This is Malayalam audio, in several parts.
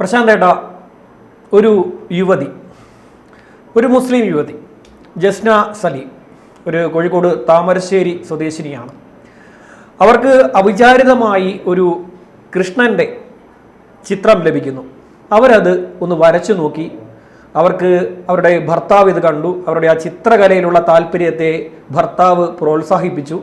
പ്രശാന്ത് ഏട്ടാ ഒരു യുവതി ഒരു മുസ്ലിം യുവതി ജസ്ന സലീം ഒരു കോഴിക്കോട് താമരശ്ശേരി സ്വദേശിനിയാണ്. അവർക്ക് അവിചാരിതമായി ഒരു കൃഷ്ണന്റെ ചിത്രം ലഭിക്കുന്നു. അവരത് ഒന്ന് വരച്ചു നോക്കി. അവർക്ക് അവരുടെ ഭർത്താവ് ഇത് കണ്ടു. അവരുടെ ആ ചിത്രകലയിലുള്ള താല്പര്യത്തെ ഭർത്താവ് പ്രോത്സാഹിപ്പിച്ചു.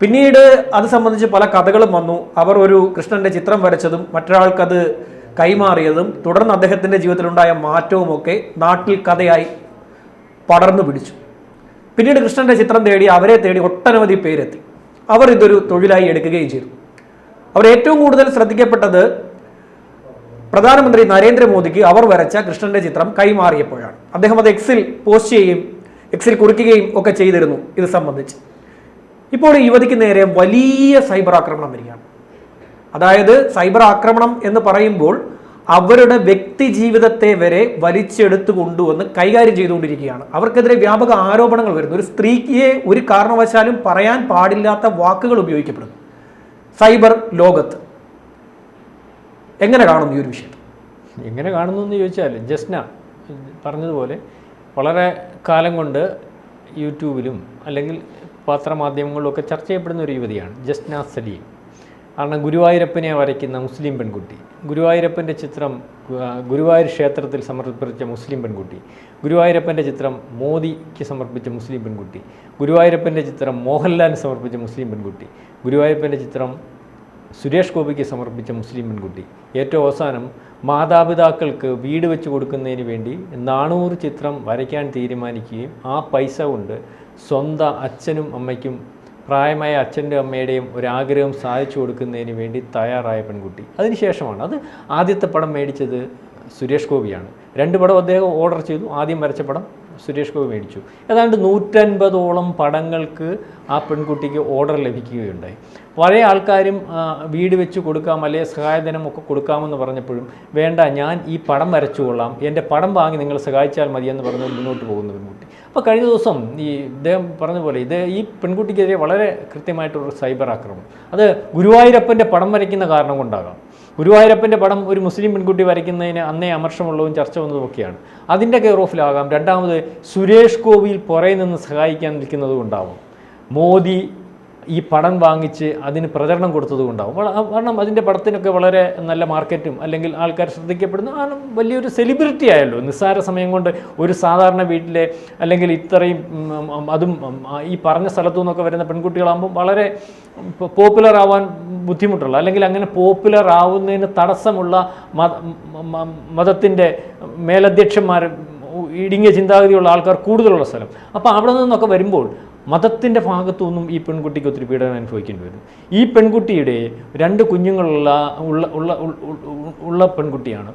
പിന്നീട് അത് സംബന്ധിച്ച് പല കഥകളും വന്നു. അവർ ഒരു കൃഷ്ണന്റെ ചിത്രം വരച്ചതും മറ്റൊരാൾക്കത് കൈമാറിയതും തുടർന്ന് അദ്ദേഹത്തിന്റെ ജീവിതത്തിലുണ്ടായ മാറ്റവും ഒക്കെ നാട്ടിൽ കഥയായി പടർന്നു പിടിച്ചു. പിന്നീട് കൃഷ്ണന്റെ ചിത്രം തേടി അവരെ തേടി ഒട്ടനവധി പേരെത്തി. അവർ ഇതൊരു തൊഴിലായി എടുക്കുകയും ചെയ്തു. അവർ ഏറ്റവും കൂടുതൽ ശ്രദ്ധിക്കപ്പെട്ടത് പ്രധാനമന്ത്രി നരേന്ദ്രമോദിക്ക് അവർ വരച്ച കൃഷ്ണന്റെ ചിത്രം കൈമാറിയപ്പോഴാണ്. അദ്ദേഹം അത് എക്സിൽ പോസ്റ്റ് ചെയ്യുകയും എക്സിൽ കുറിക്കുകയും ഒക്കെ ചെയ്തിരുന്നു ഇത് സംബന്ധിച്ച്. ഇപ്പോൾ യുവതിക്ക് നേരെ വലിയ സൈബർ ആക്രമണം വരികയാണ്. അതായത് സൈബർ ആക്രമണം എന്ന് പറയുമ്പോൾ അവരുടെ വ്യക്തി ജീവിതത്തെ വരെ വലിച്ചെടുത്തു കൊണ്ടുവന്ന് കൈകാര്യം ചെയ്തുകൊണ്ടിരിക്കുകയാണ്. അവർക്കെതിരെ വ്യാപക ആരോപണങ്ങൾ വരുന്നു. ഒരു സ്ത്രീക്ക് ഒരു കാരണവശാലും പറയാൻ പാടില്ലാത്ത വാക്കുകൾ ഉപയോഗിക്കപ്പെടുന്നു. സൈബർ ലോകത്ത്. എങ്ങനെ കാണുന്നു ഈ ഒരു വിഷയം? എങ്ങനെ കാണുന്നു എന്ന് ചോദിച്ചാൽ ജസ്ന പറഞ്ഞതുപോലെ വളരെ കാലം കൊണ്ട് യൂട്യൂബിലും അല്ലെങ്കിൽ പത്രമാധ്യമങ്ങളിലും ഒക്കെ ചർച്ച ചെയ്യപ്പെടുന്ന ഒരു യുവതിയാണ് ജസ്ന സലീം. കാരണം ഗുരുവായൂരപ്പനെ വരയ്ക്കുന്ന മുസ്ലിം പെൺകുട്ടി. ഗുരുവായൂരപ്പന്റെ ചിത്രം ഗുരുവായൂർ ക്ഷേത്രത്തിൽ സമർപ്പിച്ച മുസ്ലിം പെൺകുട്ടി. ഗുരുവായൂരപ്പന്റെ ചിത്രം മോദിക്ക് സമർപ്പിച്ച മുസ്ലിം പെൺകുട്ടി. ഗുരുവായൂരപ്പന്റെ ചിത്രം മോഹൻലാലിന് സമർപ്പിച്ച മുസ്ലിം പെൺകുട്ടി. ഗുരുവായൂരപ്പന്റെ ചിത്രം സുരേഷ് ഗോപിക്ക് സമർപ്പിച്ച മുസ്ലിം പെൺകുട്ടി. ഏറ്റവും അവസാനം മാതാപിതാക്കൾക്ക് വീട് വെച്ച് കൊടുക്കുന്നതിന് വേണ്ടി നാനൂറ് ചിത്രം വരയ്ക്കാൻ തീരുമാനിക്കുകയും ആ പൈസ കൊണ്ട് സ്വന്തം അച്ഛനും അമ്മയ്ക്കും പ്രായമായ അച്ഛന്റെ അമ്മയുടെയും ഒരാഗ്രഹം സാധിച്ചു കൊടുക്കുന്നതിന് വേണ്ടി തയ്യാറായ പെൺകുട്ടി. അതിനുശേഷമാണ് അത് ആദ്യത്തെ പടം മേടിച്ചത് സുരേഷ് ഗോപിയാണ്. രണ്ട് പടം അദ്ദേഹം ഓർഡർ ചെയ്തു. ആദ്യം വരച്ച പടം സുരേഷ് ഗോപി മേടിച്ചു. ഏതാണ്ട് നൂറ്റൻപതോളം പടങ്ങൾക്ക് ആ പെൺകുട്ടിക്ക് ഓർഡർ ലഭിക്കുകയുണ്ടായി. പഴയ ആൾക്കാരും വീട് വെച്ച് കൊടുക്കാം അല്ലെങ്കിൽ സഹായധനം ഒക്കെ കൊടുക്കാമെന്ന് പറഞ്ഞപ്പോഴും വേണ്ട ഞാൻ ഈ പടം വരച്ചു കൊള്ളാം. എന്റെ പടം വാങ്ങി നിങ്ങൾ സഹായിച്ചാൽ മതിയെന്ന് പറഞ്ഞ് മുന്നോട്ട് പോകുന്ന പെൺകുട്ടി. അപ്പോൾ കഴിഞ്ഞ ദിവസം ഈ ഇദ്ദേഹം പറഞ്ഞ പോലെ ഇത് ഈ പെൺകുട്ടിക്കെതിരെ വളരെ കൃത്യമായിട്ടൊരു സൈബർ ആക്രമണം. അത് ഗുരുവായൂരപ്പന്റെ പടം വരയ്ക്കുന്ന കാരണം കൊണ്ടാകാം. ഗുരുവായൂരപ്പന്റെ പടം ഒരു മുസ്ലിം പെൺകുട്ടി വരയ്ക്കുന്നതിന് അന്നേ അമർഷമുള്ളതും ചർച്ച വന്നതുമൊക്കെയാണ്. അതിന്റെ കെയർ ഓഫിലാകാം രണ്ടാമത് സുരേഷ് ഗോപിയിൽ പുറയിൽ നിന്ന് സഹായിക്കാൻ നിൽക്കുന്നത് കൊണ്ടാവും മോദി ഈ പടം വാങ്ങിച്ച് അതിന് പ്രചരണം കൊടുത്തതുകൊണ്ടാവും. കാരണം അതിന്റെ പടത്തിനൊക്കെ വളരെ നല്ല മാർക്കറ്റും അല്ലെങ്കിൽ ആൾക്കാർ ശ്രദ്ധിക്കപ്പെടുന്നു കാരണം വലിയൊരു സെലിബ്രിറ്റി ആയല്ലോ. നിസ്സാര സമയം കൊണ്ട് ഒരു സാധാരണ വീട്ടിലെ അല്ലെങ്കിൽ ഇത്രയും അതും ഈ പറഞ്ഞ സ്ഥലത്തു നിന്നൊക്കെ വരുന്ന പെൺകുട്ടികളാകുമ്പോൾ വളരെ പോപ്പുലർ ആവാൻ ബുദ്ധിമുട്ടുള്ള അല്ലെങ്കിൽ അങ്ങനെ പോപ്പുലർ ആവുന്നതിന് തടസ്സമുള്ള മത മതത്തിന്റെ മേലധ്യക്ഷന്മാർ ഇടുങ്ങിയ ചിന്താഗതിയുള്ള ആൾക്കാർ കൂടുതലുള്ള സ്ഥലം. അപ്പോൾ അവിടെ നിന്നൊക്കെ വരുമ്പോൾ മതത്തിന്റെ ഭാഗത്തുനിന്നും ഈ പെൺകുട്ടിക്ക് ഒത്തിരി പീഡനം അനുഭവിക്കേണ്ടി വരും. ഈ പെൺകുട്ടിയുടെ രണ്ട് കുഞ്ഞുങ്ങളുള്ള ഉള്ള ഉള്ള ഉള്ള പെൺകുട്ടിയാണ്.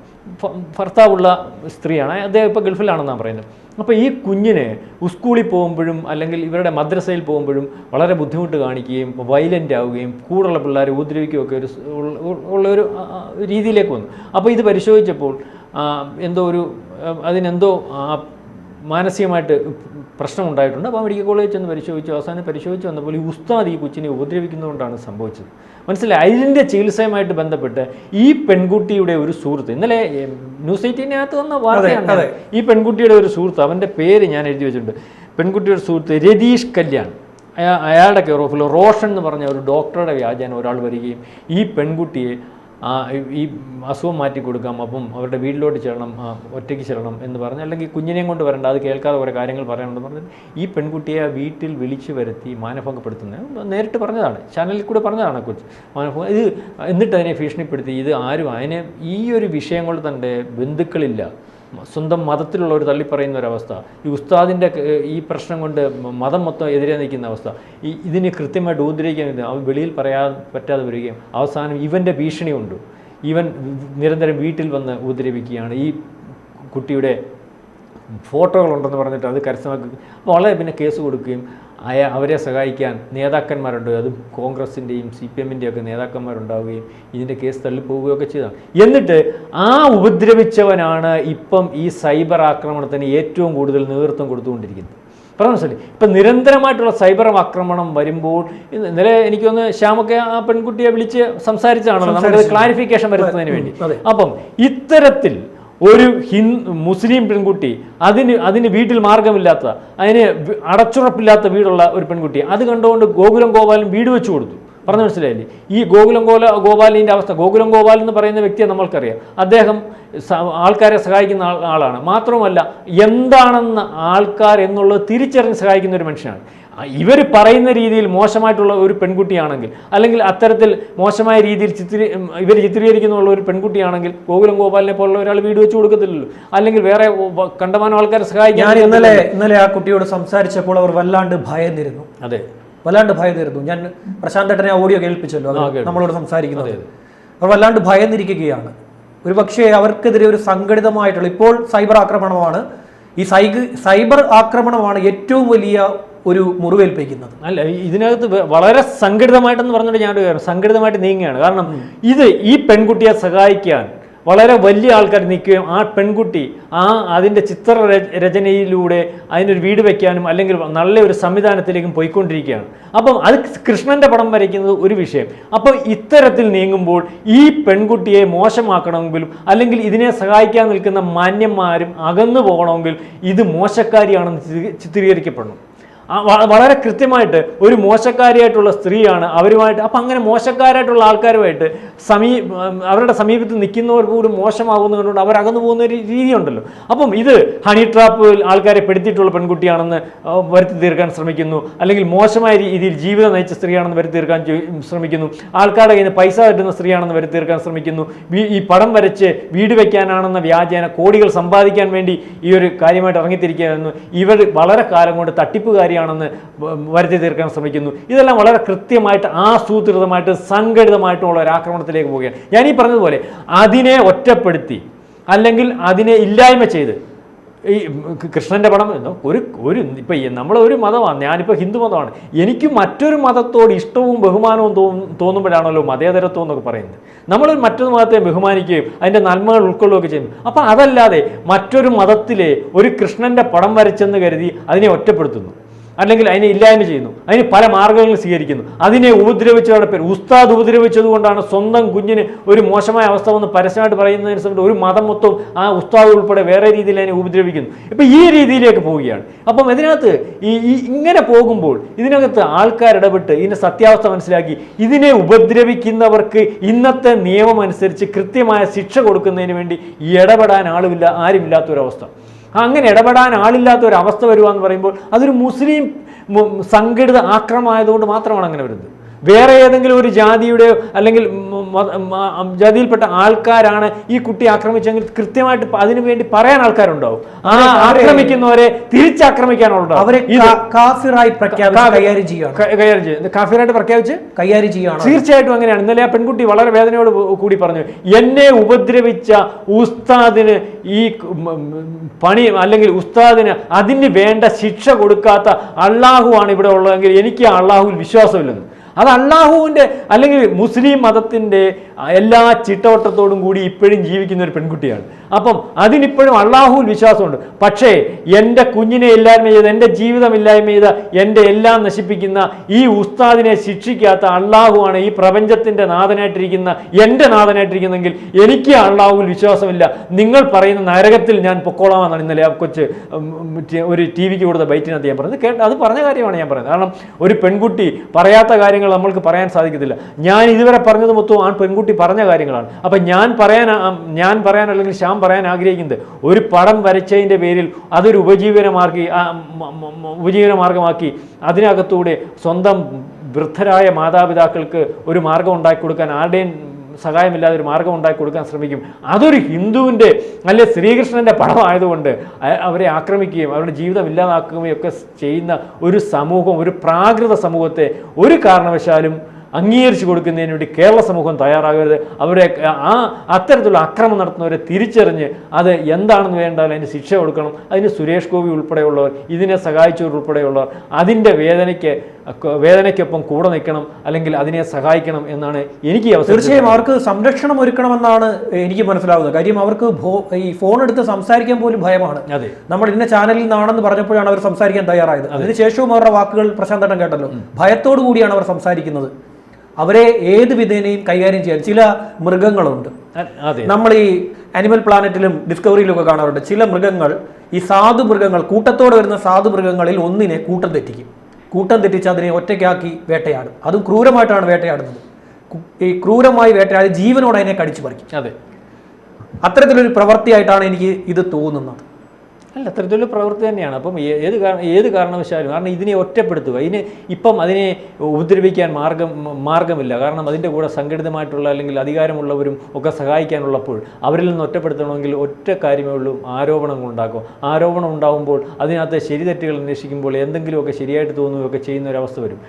ഭർത്താവുള്ള സ്ത്രീയാണ്. അദ്ദേഹം ഇപ്പോൾ ഗൾഫിലാണെന്നാണ് പറയുന്നത്. അപ്പോൾ ഈ കുഞ്ഞിനെ സ്കൂളിൽ പോകുമ്പോഴും അല്ലെങ്കിൽ ഇവരുടെ മദ്രസയിൽ പോകുമ്പോഴും വളരെ ബുദ്ധിമുട്ട് കാണിക്കുകയും വയലന്റ് ആവുകയും കൂടുള്ള പിള്ളേരെ ഉപദ്രവിക്കുകയൊക്കെ ഒരു ഉള്ള- ഒരു രീതിയിലേക്ക് വന്നു. അപ്പോൾ ഇത് പരിശോധിച്ചപ്പോൾ എന്തോ ഒരു അതിനെന്തോ മാനസികമായിട്ട് പ്രശ്നം ഉണ്ടായിട്ടുണ്ട് അപ്പോൾ മെഡിക്കൽ കോളേജിൽ ചെന്ന് പരിശോധിച്ചു. അവസാനം പരിശോധിച്ച് വന്നപ്പോൾ ഈ ഉസ്താദ് ഈ കൊച്ചിനെ ഉപദ്രവിക്കുന്നതുകൊണ്ടാണ് സംഭവിച്ചത്. മനസ്സിലായി? അതിന്റെ ചികിത്സയുമായിട്ട് ബന്ധപ്പെട്ട് ഈ പെൺകുട്ടിയുടെ ഒരു സുഹൃത്ത് ഇന്നലെ ന്യൂസ് എയ്റ്റീനകത്ത് വന്ന വാർത്തയാണ്. ഈ പെൺകുട്ടിയുടെ ഒരു സുഹൃത്ത് അവന്റെ പേര് ഞാൻ എഴുതി വെച്ചിട്ടുണ്ട്. പെൺകുട്ടിയുടെ സുഹൃത്ത് രതീഷ് കല്യാൺ. അയാ അയാളുടെ കെയർ ഓഫിൽ റോഷൻ എന്ന് പറഞ്ഞ ഒരു ഡോക്ടറുടെ വ്യാജാനം ഒരാൾ വരികയും ഈ പെൺകുട്ടിയെ ആ, ഈ- അസുഖം മാറ്റി കൊടുക്കാം അപ്പം അവരുടെ വീട്ടിലോട്ട് ചെല്ലണം ഒറ്റയ്ക്ക് ചെല്ലണം എന്ന് പറഞ്ഞ് അല്ലെങ്കിൽ കുഞ്ഞിനെയും കൊണ്ട് വരണ്ട അത് കേൾക്കാതെ കുറേ കാര്യങ്ങൾ പറയാനുണ്ടെന്ന് പറഞ്ഞ് ഈ പെൺകുട്ടിയെ വീട്ടിൽ വിളിച്ചു വരുത്തി മാനഭംഗപ്പെടുത്തുന്നത് നേരിട്ട് പറഞ്ഞതാണ് ചാനലിൽ കൂടെ പറഞ്ഞതാണ് കൊച്ച് മാനഭംഗം. ഇത് എന്നിട്ട് അതിനെ ഭീഷണിപ്പെടുത്തി ഇത് ആരും അതിനെ ഈ ഒരു വിഷയം കൊണ്ട് തന്റെ ബന്ധുക്കളില്ല സ്വന്തം മതത്തിലുള്ളവർ തള്ളിപ്പറയുന്ന ഒരവസ്ഥ ഈ ഉസ്താദിന്റെ ഈ പ്രശ്നം കൊണ്ട് മതം മൊത്തം എതിരെ നിൽക്കുന്ന അവസ്ഥ ഈ ഇതിന് കൃത്യമായിട്ട് ഉപദ്രവിക്കാൻ അവൻ വെളിയിൽ പറയാൻ പറ്റാതെ വരികയും അവസാനം ഇവന്റെ ഭീഷണിയുണ്ട് ഇവൻ നിരന്തരം വീട്ടിൽ വന്ന് ഉപദ്രവിക്കുകയാണ്. ഈ കുട്ടിയുടെ ഫോട്ടോകളുണ്ടെന്ന് പറഞ്ഞിട്ട് അത് കരസ്ഥമാക്കുകയും വളരെ പിന്നെ കേസ് കൊടുക്കുകയും അയ അവരെ സഹായിക്കാൻ നേതാക്കന്മാരുണ്ട്. അതും കോൺഗ്രസിന്റെയും സി പി എമ്മിന്റെയും ഒക്കെ നേതാക്കന്മാരുണ്ടാവുകയും ഇതിന്റെ കേസ് തള്ളിപ്പോവുകയൊക്കെ ചെയ്തതാണ് എന്നിട്ട് ആ ഉപദ്രവിച്ചവനാണ് ഇപ്പം ഈ സൈബർ ആക്രമണത്തിന് ഏറ്റവും കൂടുതൽ നേതൃത്വം കൊടുത്തുകൊണ്ടിരിക്കുന്നത്. പറഞ്ഞ മനസ്സിലായി ഇപ്പം നിരന്തരമായിട്ടുള്ള സൈബർ ആക്രമണം വരുമ്പോൾ ഇന്ന് ഇന്നലെ എനിക്കൊന്ന് ശ്യാമൊക്കെ ആ പെൺകുട്ടിയെ വിളിച്ച് സംസാരിച്ചതാണല്ലോ. നമുക്ക് ക്ലാരിഫിക്കേഷൻ വരുത്തുന്നതിന് വേണ്ടി. അപ്പം ഇത്തരത്തിൽ ഒരു ഹി മുസ്ലിം പെൺകുട്ടി അതിന് അതിന് വീട്ടിൽ മാർഗമില്ലാത്ത അതിന് അടച്ചുറപ്പില്ലാത്ത വീടുള്ള ഒരു പെൺകുട്ടി. അത് കണ്ടുകൊണ്ട് ഗോകുലം ഗോപാലൻ വീട് വെച്ചു കൊടുത്തു. പറഞ്ഞു മനസ്സിലായില്ലേ? ഈ ഗോകുലം ഗോല ഗോപാലിന്റെ അവസ്ഥ. ഗോകുലം ഗോപാൽ എന്ന് പറയുന്ന വ്യക്തിയെ നമ്മൾക്കറിയാം. അദ്ദേഹം ആൾക്കാരെ സഹായിക്കുന്ന ആളാണ്. മാത്രമല്ല എന്താണെന്ന് ആൾക്കാർ എന്നുള്ളത് തിരിച്ചറിഞ്ഞ് സഹായിക്കുന്ന ഒരു മനുഷ്യനാണ്. ഇവർ പറയുന്ന രീതിയിൽ മോശമായിട്ടുള്ള ഒരു പെൺകുട്ടിയാണെങ്കിൽ അല്ലെങ്കിൽ അത്തരത്തിൽ മോശമായ രീതിയിൽ ചിത്രീ ഇവർ ചിത്രീകരിക്കുന്നുള്ള ഒരു പെൺകുട്ടിയാണെങ്കിൽ ഗോകുലം ഗോപാലിനെ പോലുള്ള ഒരാൾ വീട് വെച്ച് കൊടുക്കത്തില്ലല്ലോ. അല്ലെങ്കിൽ വേറെ കണ്ടമാനം ആൾക്കാരെ സഹായിക്കാൻ ഞാൻ ഇന്നലെ ഇന്നലെ ആ കുട്ടിയോട് സംസാരിച്ചപ്പോൾ അവർ വല്ലാണ്ട് ഭയന്നിരുന്നു. അതെ. വല്ലാണ്ട് ഭയന്നിരുന്നു. ഞാൻ പ്രശാന്ത് ഏട്ടനെ ഓഡിയോ കേൾപ്പിച്ചല്ലോ. നമ്മളോട് സംസാരിക്കുന്നത്. അവർ വല്ലാണ്ട് ഭയന്നിരിക്കുകയാണ്. ഒരു പക്ഷേ അവർക്കെതിരെ ഒരു സംഘടിതമായിട്ടുള്ള ഇപ്പോൾ സൈബർ ആക്രമണമാണ്. ഈ സൈബ് സൈബർ ആക്രമണമാണ് ഏറ്റവും വലിയ ഒരു മുറിവേൽപ്പിക്കുന്നത്. അല്ല ഇതിനകത്ത് വളരെ സംഘടിതമായിട്ടെന്ന് പറഞ്ഞിട്ട് ഞാൻ സംഘടിതമായിട്ട് നീങ്ങുകയാണ്. കാരണം ഇത് ഈ പെൺകുട്ടിയെ സഹായിക്കാൻ വളരെ വലിയ ആൾക്കാർ നിൽക്കുകയും ആ പെൺകുട്ടി ആ അതിന്റെ ചിത്ര രച- രചനയിലൂടെ അതിനൊരു വീട് വയ്ക്കാനും അല്ലെങ്കിൽ നല്ലൊരു സംവിധാനത്തിലേക്കും പോയിക്കൊണ്ടിരിക്കുകയാണ്. അപ്പം അത് കൃഷ്ണന്റെ പടം വരയ്ക്കുന്നത് ഒരു വിഷയം. അപ്പോൾ ഇത്തരത്തിൽ നീങ്ങുമ്പോൾ ഈ പെൺകുട്ടിയെ മോശമാക്കണമെങ്കിലും അല്ലെങ്കിൽ ഇതിനെ സഹായിക്കാൻ നിൽക്കുന്ന മാന്യന്മാരും അകന്നു പോകണമെങ്കിൽ ഇത് മോശക്കാരിയാണെന്ന് ചിത്രീ- ചിത്രീകരിക്കപ്പെടണം വളരെ കൃത്യമായിട്ട് ഒരു മോശക്കാരിയായിട്ടുള്ള സ്ത്രീയാണ് അവരുമായിട്ട്. അപ്പം അങ്ങനെ മോശക്കാരായിട്ടുള്ള ആൾക്കാരുമായിട്ട് സമീ അവരുടെ സമീപത്ത് നിൽക്കുന്നവർ കൂടി മോശമാകുന്നത് കണ്ടുകൊണ്ട് അവർ അകന്നു പോകുന്ന ഒരു രീതിയുണ്ടല്ലോ. അപ്പം ഇത് ഹണി ട്രാപ്പ് ആൾക്കാരെ പെടുത്തിയിട്ടുള്ള പെൺകുട്ടിയാണെന്ന് വരുത്തി തീർക്കാൻ ശ്രമിക്കുന്നു. അല്ലെങ്കിൽ മോശമായ രീതിയിൽ ജീവിതം നയിച്ച സ്ത്രീയാണെന്ന് വരുത്തി തീർക്കാൻ ശ്രമിക്കുന്നു. ആൾക്കാരുടെ കയ്യിൽ നിന്ന് പൈസ കിട്ടുന്ന സ്ത്രീയാണെന്ന് വരുത്തി തീർക്കാൻ ശ്രമിക്കുന്നു. ഈ പടം വരച്ച് വീട് വയ്ക്കാനാണെന്ന വ്യാജേന കോടികൾ സമ്പാദിക്കാൻ വേണ്ടി ഈ ഒരു കാര്യമായിട്ട് ഇറങ്ങിത്തിരിക്കുകയായിരുന്നു. ഇവർ വളരെ കാലം കൊണ്ട് തട്ടിപ്പുകാരിയാണെന്ന് വ- വരുത്തി തീർക്കാൻ ശ്രമിക്കുന്നു. ഇതെല്ലാം വളരെ കൃത്യമായിട്ട് ആസൂത്രിതമായിട്ട് സംഘടിതമായിട്ടുള്ള ഒരു ആക്രമണത്തിലേക്ക് പോവുകയാണ്. ഞാൻ ഈ പറഞ്ഞതുപോലെ അതിനെ ഒറ്റപ്പെടുത്തി അല്ലെങ്കിൽ അതിനെ ഇല്ലായ്മ ചെയ്ത് ഈ കൃഷ്ണന്റെ പടം ഒരു ഒരു ഇപ്പം നമ്മളൊരു മതമാണ് ഞാനിപ്പോൾ ഹിന്ദു മതമാണ്. എനിക്ക് മറ്റൊരു മതത്തോട് ഇഷ്ടവും ബഹുമാനവും തോന്നും തോന്നുമ്പോഴാണല്ലോ മതേതരത്വം എന്നൊക്കെ പറയുന്നത്. നമ്മൾ മറ്റൊരു മതത്തെ ബഹുമാനിക്കുകയും അതിന്റെ നന്മകൾ ഉൾക്കൊള്ളുകയൊക്കെ ചെയ്യുന്നു. അപ്പം അതല്ലാതെ മറ്റൊരു മതത്തിലെ ഒരു കൃഷ്ണന്റെ പടം വരച്ചെന്ന് കരുതി അതിനെ ഒറ്റപ്പെടുത്തുന്നു. അല്ലെങ്കിൽ അതിനെ ഇല്ലായ്മ ചെയ്യുന്നു. അതിന് പല മാർഗങ്ങൾ സ്വീകരിക്കുന്നു. അതിനെ ഉപദ്രവിച്ചവരുടെ പേര് ഉസ്താദ് ഉപദ്രവിച്ചത് കൊണ്ടാണ് സ്വന്തം കുഞ്ഞിന് ഒരു മോശമായ അവസ്ഥ വന്ന് പരസ്യമായിട്ട് പറയുന്നതിന് സംബന്ധിച്ച് ഒരു മതം മൊത്തം ആ ഉസ്താദ് ഉൾപ്പെടെ വേറെ രീതിയിൽ അതിനെ ഉപദ്രവിക്കുന്നു. ഇപ്പം ഈ രീതിയിലേക്ക് പോവുകയാണ്. അപ്പം ഇതിനകത്ത് ഈ ഇങ്ങനെ പോകുമ്പോൾ ഇതിനകത്ത് ആൾക്കാർ ഇടപെട്ട് ഇതിന്റെ സത്യാവസ്ഥ മനസ്സിലാക്കി. ഇതിനെ ഉപദ്രവിക്കുന്നവർക്ക് ഇന്നത്തെ നിയമം അനുസരിച്ച് കൃത്യമായ ശിക്ഷ കൊടുക്കുന്നതിന് വേണ്ടി ഇടപെടാൻ ആളുമില്ല ആരുമില്ലാത്തൊരവസ്ഥ. അങ്ങനെ ഇടപെടാൻ ആളില്ലാത്ത ഒരു അവസ്ഥ വരുക എന്ന് പറയുമ്പോൾ അതൊരു മുസ്ലിം സംഘടിത ആക്രമമായതുകൊണ്ട് മാത്രമാണ് അങ്ങനെ വരുന്നത്. വേറെ ഏതെങ്കിലും ഒരു ജാതിയുടെയോ അല്ലെങ്കിൽ ജാതിയിൽപ്പെട്ട ആൾക്കാരാണ് ഈ കുട്ടി ആക്രമിച്ചെങ്കിൽ കൃത്യമായിട്ട് അതിനു വേണ്ടി പറയാൻ ആൾക്കാരുണ്ടാവും. ആ ആക്രമിക്കുന്നവരെ തിരിച്ചാക്രമിക്കാനുണ്ടാവും അവരെ കാഫിറായി കൈകാര്യം കാഫിറായിട്ട് പ്രഖ്യാപിച്ച് കൈകാര്യം ചെയ്യുകയാണ്. തീർച്ചയായിട്ടും അങ്ങനെയാണ്. ഇന്നലെ ആ പെൺകുട്ടി വളരെ വേദനയോട് കൂടി പറഞ്ഞു എന്നെ ഉപദ്രവിച്ച ഉസ്താദിന് ഈ പണി അല്ലെങ്കിൽ ഉസ്താദിന് അതിന് വേണ്ട ശിക്ഷ കൊടുക്കാത്ത അള്ളാഹു ആണ് ഇവിടെ ഉള്ളതെങ്കിൽ എനിക്ക് ആ അള്ളാഹുവിൽ വിശ്വാസമില്ലെന്ന്. അത് അള്ളാഹുവിന്റെ അല്ലെങ്കിൽ മുസ്ലിം മതത്തിന്റെ എല്ലാ ചിട്ടവട്ടത്തോടും കൂടി ഇപ്പോഴും ജീവിക്കുന്ന ഒരു പെൺകുട്ടിയാണ്. അപ്പം അതിനിപ്പോഴും അള്ളാഹുവിൽ വിശ്വാസമുണ്ട്. പക്ഷേ എന്റെ കുഞ്ഞിനെ ഇല്ലായ്മ ചെയ്ത് എന്റെ ജീവിതം ഇല്ലായ്മ ചെയ്ത എന്റെ എല്ലാം നശിപ്പിക്കുന്ന ഈ ഉസ്താദിനെ ശിക്ഷിക്കാത്ത അള്ളാഹുവാണ് ഈ പ്രപഞ്ചത്തിന്റെ നാഥനായിട്ടിരിക്കുന്ന എന്റെ നാഥനായിട്ടിരിക്കുന്നെങ്കിൽ എനിക്ക് അള്ളാഹുവിൽ വിശ്വാസമില്ല. നിങ്ങൾ പറയുന്ന നരകത്തിൽ ഞാൻ പൊക്കോളാമെന്നാണ് ഇന്നലെ ആ കൊച്ച് ഒരു ടി വിക്ക് കൊടുത്ത ബൈറ്റിനകത്ത് ഞാൻ പറഞ്ഞത്. കേട്ട അത് പറഞ്ഞ കാര്യമാണ് ഞാൻ പറയുന്നത്. കാരണം ഒരു പെൺകുട്ടി പറയാത്ത കാര്യങ്ങൾ നമ്മൾക്ക് പറയാൻ സാധിക്കത്തില്ല. ഞാൻ ഇതുവരെ പറഞ്ഞത് മൊത്തം ആ പെൺകുട്ടി പറഞ്ഞ കാര്യങ്ങളാണ്. അപ്പം ഞാൻ പറയാൻ ഞാൻ പറയാൻ അല്ലെങ്കിൽ ശ്യാം പറയാൻ ആഗ്രഹിക്കുന്നത് ഒരു പടം വരച്ചതിന്റെ പേരിൽ അതൊരു ഉപജീവനമാർക്കി ഉപജീവന മ- മ- അതിനകത്തൂടെ സ്വന്തം വൃദ്ധരായ മാതാപിതാക്കൾക്ക് ഒരു മാർഗം ഉണ്ടാക്കി കൊടുക്കാൻ ആരുടെയും സഹായമില്ലാതെ ഒരു മാർഗം ഉണ്ടാക്കി കൊടുക്കാൻ ശ്രമിക്കും. അതൊരു ഹിന്ദുവിന്റെ അല്ലെ ശ്രീകൃഷ്ണന്റെ പടമായതുകൊണ്ട് അവരെ ആക്രമിക്കുകയും അവരുടെ ജീവിതം ഇല്ലാതാക്കുകയും ഒക്കെ ചെയ്യുന്ന ഒരു സമൂഹം ഒരു പ്രാകൃത സമൂഹത്തെ ഒരു കാരണവശാലും അംഗീകരിച്ചു കൊടുക്കുന്നതിന് വേണ്ടി കേരള സമൂഹം തയ്യാറാകരുത്. അവരെ ആ അത്തരത്തിലുള്ള അക്രമം നടത്തുന്നവരെ തിരിച്ചറിഞ്ഞ് അത് എന്താണെന്ന് വേണ്ടാൽ അതിന് ശിക്ഷ കൊടുക്കണം. അതിന് സുരേഷ് ഗോപി ഉൾപ്പെടെയുള്ളവർ ഇതിനെ സഹായിച്ചവർ ഉൾപ്പെടെയുള്ളവർ അതിന്റെ വേദനയ്ക്ക് വേദനയ്ക്കൊപ്പം കൂടെ നിൽക്കണം അല്ലെങ്കിൽ അതിനെ സഹായിക്കണം എന്നാണ് എനിക്ക് തീർച്ചയായും അവർക്ക് സംരക്ഷണം ഒരുക്കണമെന്നാണ് എനിക്ക് മനസ്സിലാവുന്നത്. കാര്യം അവർക്ക് ഈ ഫോൺ എടുത്ത് സംസാരിക്കാൻ പോലും ഭയമാണ്. അതെ. നമ്മൾ ഇന്ന ചാനലിൽ നിന്നാണെന്ന് പറഞ്ഞപ്പോഴാണ് അവർ സംസാരിക്കാൻ തയ്യാറായത്. അതിനുശേഷവും അവരുടെ വാക്കുകൾ പ്രശാന്തം കേട്ടല്ലോ. ഭയത്തോടു കൂടിയാണ് അവർ സംസാരിക്കുന്നത്. അവരെ ഏത് വിധേനയും കൈകാര്യം ചെയ്യാൻ ചില മൃഗങ്ങളുണ്ട്. നമ്മൾ ഈ അനിമൽ പ്ലാനറ്റിലും ഡിസ്കവറിയിലും ഒക്കെ കാണാറുണ്ട്. ചില മൃഗങ്ങൾ ഈ സാധു മൃഗങ്ങൾ കൂട്ടത്തോടെ വരുന്ന സാധു മൃഗങ്ങളിൽ ഒന്നിനെ കൂട്ടം തെറ്റിക്കും. കൂട്ടം തെറ്റിച്ച് അതിനെ ഒറ്റയ്ക്കാക്കി വേട്ടയാടും. അതും ക്രൂരമായിട്ടാണ് വേട്ടയാടുന്നത്. ഈ ക്രൂരമായി വേട്ടയാടി ജീവനോടെ അതിനെ കടിച്ചു പറിക്കും. അതെ. അത്തരത്തിലൊരു പ്രവൃത്തിയായിട്ടാണ് എനിക്ക് ഇത് തോന്നുന്നത്. അല്ല അത്തരത്തിലുള്ള പ്രവൃത്തി തന്നെയാണ്. അപ്പം ഏത് കാരണം ഏത് കാരണവശാലും കാരണം ഇതിനെ ഒറ്റപ്പെടുത്തുക. ഇതിന് ഇപ്പം അതിനെ ഉപദ്രവിക്കാൻ മാർഗം മാർഗമില്ല. കാരണം അതിന്റെ കൂടെ സംഘടിതമായിട്ടുള്ള അല്ലെങ്കിൽ അധികാരമുള്ളവരും ഒക്കെ സഹായിക്കാനുള്ളപ്പോൾ അവരിൽ നിന്ന് ഒറ്റപ്പെടുത്തണമെങ്കിൽ ഒറ്റ കാര്യമേ ഉള്ളൂ ആരോപണങ്ങൾ ഉണ്ടാക്കും ആരോപണം ഉണ്ടാകുമ്പോൾ അതിനകത്ത് ശരി തെറ്റുകൾ അന്വേഷിക്കുമ്പോൾ എന്തെങ്കിലുമൊക്കെ ശരിയായിട്ട് തോന്നുകയൊക്കെ ചെയ്യുന്ന ഒരു അവസ്ഥ വരും.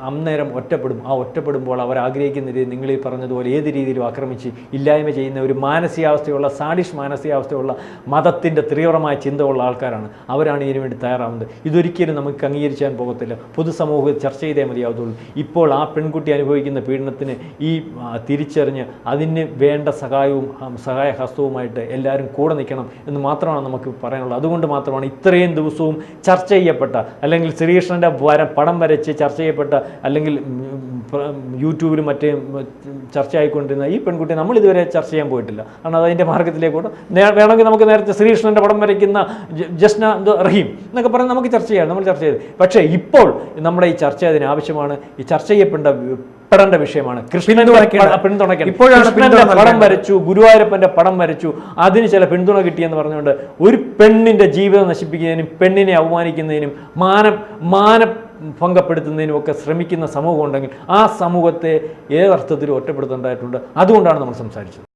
അന്നേരം ഒറ്റപ്പെടും. ആ ഒറ്റപ്പെടുമ്പോൾ അവർ ആഗ്രഹിക്കുന്ന രീതി നിങ്ങൾ ഈ പറഞ്ഞതുപോലെ ഏത് രീതിയിലും ആക്രമിച്ച് ഇല്ലായ്മ ചെയ്യുന്ന ഒരു മാനസികാവസ്ഥയുള്ള സാഡിഷ് മാനസികാവസ്ഥയുള്ള മതത്തിന്റെ തീവ്രമായ ചിന്തയുള്ള ആൾക്കാരാണ്. അവരാണ് ഇതിനു വേണ്ടി തയ്യാറാവുന്നത്. ഇതൊരിക്കലും നമുക്ക് അംഗീകരിക്കാൻ പോകത്തില്ല. പൊതുസമൂഹത്തിൽ ചർച്ച ചെയ്തേ മതിയാവത്തുള്ളൂ. ഇപ്പോൾ ആ പെൺകുട്ടി അനുഭവിക്കുന്ന പീഡനത്തിന് ഈ തിരിച്ചറിഞ്ഞ് അതിന് വേണ്ട സഹായവും സഹായഹസ്തവുമായിട്ട് സഹായ ഹസ്തവുമായിട്ട് എല്ലാവരും കൂടെ നിൽക്കണം എന്ന് മാത്രമാണ് നമുക്ക് പറയാനുള്ളത്. അതുകൊണ്ട് മാത്രമാണ് ഇത്രയും ദിവസവും ചർച്ച ചെയ്യപ്പെട്ട അല്ലെങ്കിൽ ശ്രീകൃഷ്ണന്റെ വര പടം വരച്ച് ചർച്ച ചെയ്യപ്പെട്ട അല്ലെങ്കിൽ യൂട്യൂബിലും മറ്റേ ഉം, ചർച്ച ആയിക്കൊണ്ടിരുന്ന ഈ പെൺകുട്ടിയെ നമ്മൾ ഇതുവരെ ചർച്ച ചെയ്യാൻ പോയിട്ടില്ല. കാരണം അതതിന്റെ മാർഗത്തിലേക്ക് കൂടെ നേ- വേണമെങ്കിൽ നമുക്ക് നേരത്തെ ശ്രീകൃഷ്ണന്റെ പടം വരയ്ക്കുന്ന ജസ്ന റഹീം എന്നൊക്കെ പറഞ്ഞ് നമുക്ക് ചർച്ച ചെയ്യാം. നമ്മൾ ചർച്ച ചെയ്ത്. പക്ഷേ ഇപ്പോൾ നമ്മുടെ ഈ ചർച്ച അതിന് ആവശ്യമാണ് ഈ ചർച്ച ചെയ്യപ്പെടേണ്ട വി- പെടേണ്ട വിഷയമാണ്. കൃഷ്ണൻ. പിന്തുണയ്ക്കണം. ഇപ്പോഴാണ് കൃഷ്ണന്റെ പടം. വരച്ചു ഗുരുവായൂരപ്പന്റെ പടം വരച്ചു. അതിന് ചില പിന്തുണ കിട്ടിയെന്ന് പറഞ്ഞുകൊണ്ട് ഒരു പെണ്ണിന്റെ ജീവിതം നശിപ്പിക്കുന്നതിനും പെണ്ണിനെ അവമാനിക്കുന്നതിനും മാനം മാന ഭംഗപ്പെടുത്തുന്നതിനും ഒക്കെ ശ്രമിക്കുന്ന സമൂഹം ഉണ്ടെങ്കിൽ ആ സമൂഹത്തെ ഏതർത്ഥത്തിലും ഒറ്റപ്പെടുത്തേണ്ടതായിട്ടുണ്ട്. അതുകൊണ്ടാണ് നമ്മൾ സംസാരിച്ചത്.